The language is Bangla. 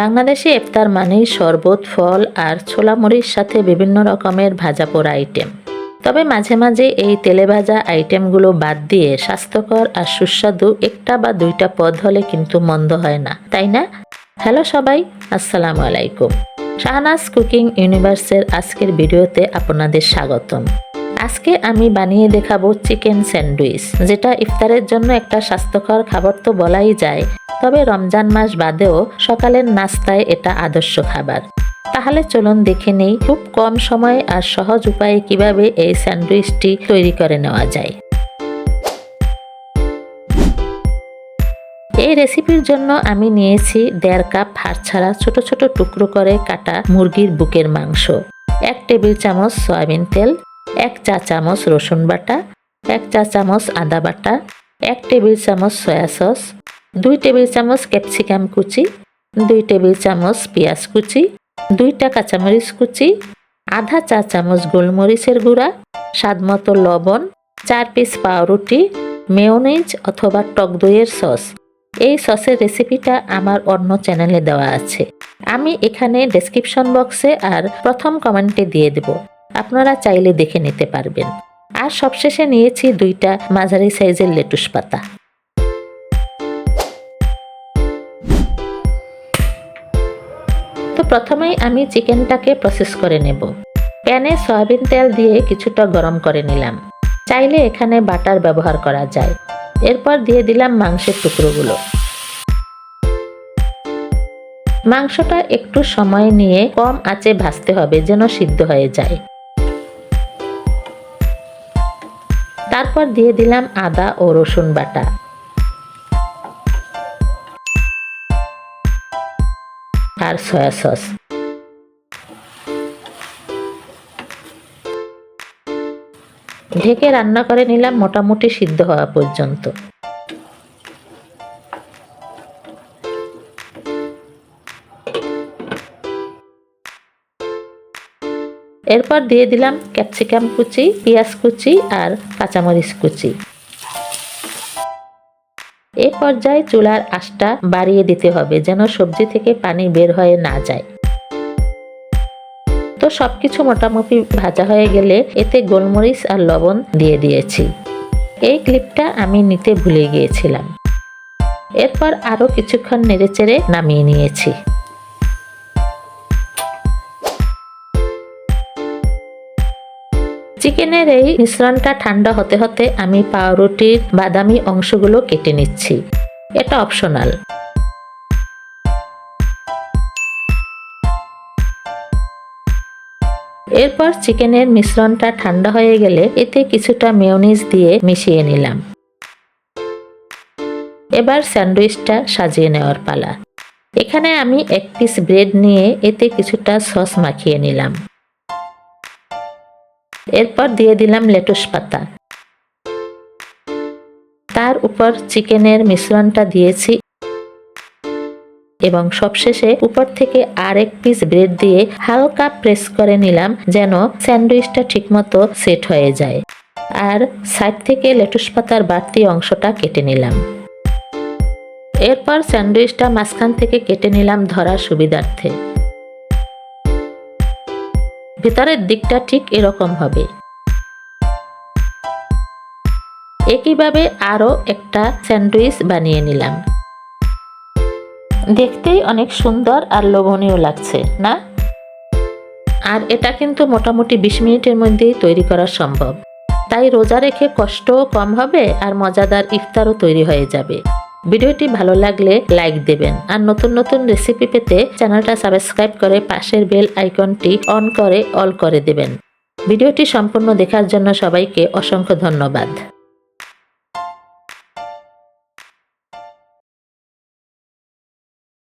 বাংলাদেশে ইফতার মানেই শরবত, ফল আর ছোলা সাথে বিভিন্ন রকমের ভাজা পোড়া আইটেম তবে মাঝে মাঝে এই তেলে ভাজা আইটেমগুলো বাদ দিয়ে স্বাস্থ্যকর আর সুস্বাদু একটা বা দুইটা পদ হলে কিন্তু মন্দ হয় না, তাই না? হ্যালো সবাই, আসসালামু আলাইকুম। শাহনাজ কুকিং ইউনিভার্সের আজকের ভিডিওতে আপনাদের স্বাগতম। আজকে আমি বানিয়ে দেখাবো চিকেন স্যান্ডউইচ, যেটা ইফতারের জন্য একটা স্বাস্থ্যকর খাবার তো বলাই যায়। তবে রমজান মাস বাদেও সকালের নাস্তায় এটা আদর্শ খাবার। তাহলে চলুন দেখে নেই খুব কম সময়ে আর সহজ উপায়ে কীভাবে এই স্যান্ডউইচটি তৈরি করে নেওয়া যায়। এই রেসিপির জন্য আমি নিয়েছি দেড় কাপ হাড় ছাড়া ছোট ছোট টুকরো করে কাটা মুরগির বুকের মাংস, এক টেবিল চামচ সয়াবিন তেল এক চা চামচ রসুন বাটা, এক চা চামচ আদা বাটা, এক টেবিল চামচ সয়া সস, দুই টেবিল চামচ ক্যাপসিকাম কুচি, দুই টেবিল চামচ পেঁয়াজ কুচি, দুইটা কাঁচামরিচ কুচি, আধা চা চামচ গোলমরিচের গুঁড়া, স্বাদমতো লবণ, চার পিস পাউরুটি, মেয়োনিজ অথবা টক দইয়ের সস। এই সসের রেসিপিটা আমার অন্য চ্যানেলে দেওয়া আছে। আমি এখানে ডেসক্রিপশন বক্সে আর প্রথম কমেন্টে দিয়ে দেব। আপনারা চাইলে দেখে নিতে পারবেন। আর সবশেষে নিয়েছি দুইটা মাঝারি সাইজের লেটুস পাতা। তো প্রথমেই আমি চিকেনটাকে প্রসেস করে নেব। প্যানে সয়াবিন তেল দিয়ে কিছুটা গরম করে নিলাম। চাইলে এখানে বাটার ব্যবহার করা যায়। এরপর দিয়ে দিলাম মাংসের টুকরোগুলো। মাংসটা একটু সময় নিয়ে কম আঁচে ভাজতে হবে যেন সিদ্ধ হয়ে যায়। তারপর দিয়ে দিলাম আদা ও রসুন বাটা। আর সয়া সস। ঢেকে রান্না করে নিলাম মোটামুটি সিদ্ধ হওয়া পর্যন্ত। এরপর দিয়ে দিলাম ক্যাপসিকাম কুচি, পেঁয়াজ কুচি আর কাঁচামরিচ কুচি। এ পর্যায়ে চুলার আঁচটা বাড়িয়ে দিতে হবে যেন সবজি থেকে পানি বের হয়ে না যায়। তো সব কিছু মোটামুটি ভাজা হয়ে গেলে এতে গোলমরিচ আর লবণ দিয়ে দিয়েছি। এই ক্লিপটা আমি নিতে ভুলে গিয়েছিলাম। এরপর আরও কিছুক্ষণ নেড়েচেড়ে নামিয়ে নিয়েছি। চিকেনের এই মিশ্রণটা ঠান্ডা হতে হতে আমি পাউরুটির বাদামি অংশগুলো কেটে নিচ্ছি। এটা অপশনাল। এরপর চিকেনের মিশ্রণটা ঠান্ডা হয়ে গেলে এতে কিছুটা মেয়নিজ দিয়ে মিশিয়ে নিলাম। এবার স্যান্ডউইচটা সাজিয়ে নেওয়ার পালা। এখানে আমি এক পিস ব্রেড নিয়ে এতে কিছুটা সস মাখিয়ে নিলাম। এরপর দিয়ে দিলাম লেটুস পাতা। তার উপর চিকেনের মিশ্রণটা দিয়েছি। এবং সবশেষে উপর থেকে আর এক পিস ব্রেড দিয়ে হালকা প্রেস করে নিলাম যেন স্যান্ডউইচটা ঠিকমতো সেট হয়ে যায়। আর সাইড থেকে লেটুস পাতার বাড়তি অংশটা কেটে নিলাম। এরপর স্যান্ডউইচটা মাঝখান থেকে কেটে নিলাম ধরার সুবিধার্থে। ভেতরের দিকটা ঠিক এরকম হবে। একইভাবে আরও একটা স্যান্ডউইচ বানিয়ে নিলাম। দেখতেই অনেক সুন্দর আর লোভনীয় লাগছে, না? আর এটা কিন্তু মোটামুটি বিশ মিনিটের মধ্যেই তৈরি করা সম্ভব। তাই রোজা রেখে কষ্টও কম হবে আর মজাদার ইফতারও তৈরি হয়ে যাবে। ভিডিওটি ভালো লাগলে লাইক দেবেন। আর নতুন নতুন রেসিপি পেতে চ্যানেলটা সাবস্ক্রাইব করে পাশের বেল আইকনটি অন করে অল করে দেবেন। ভিডিওটি সম্পূর্ণ দেখার জন্য সবাইকে অসংখ্য ধন্যবাদ।